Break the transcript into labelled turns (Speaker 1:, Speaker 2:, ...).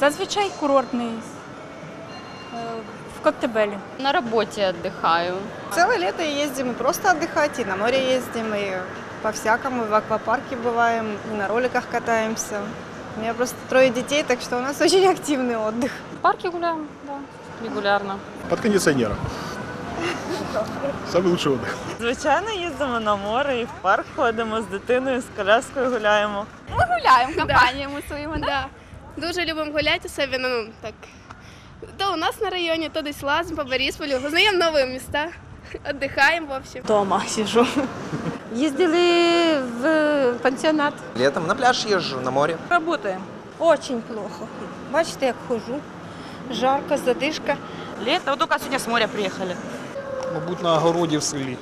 Speaker 1: Зазвичай курортний. е, В Коктебелі.
Speaker 2: На работе отдыхаю.
Speaker 3: Целое лето ездим и просто отдыхать, и на море ездим, и по-всякому, и в аквапарке бываем, и на роликах катаемся. У меня просто трое детей, так что у нас очень активный отдых.
Speaker 2: В парке гуляем, да, регулярно.
Speaker 4: Под кондиционером. Самый лучший отдых.
Speaker 5: Звичайно, їздимо на море і в парк ходимо з дитиною, з коляскою гуляємо.
Speaker 6: гуляємо компаніями своїми. Да. Дуже любимо гуляти, особливо ну, так. То у нас на районі, то десь лазимо по Борисполю, знаємо нові міста, віддихаємо, в общем.
Speaker 7: Дома сижу. Ездили в пансионат.
Speaker 8: Летом на пляж езжу, на море.
Speaker 7: Работаем. Очень плохо. Бачите, як хожу. Жарко, задишка.
Speaker 5: Лето, вот только сьогодні з моря приїхали.
Speaker 4: Мабуть, на огороді в селі.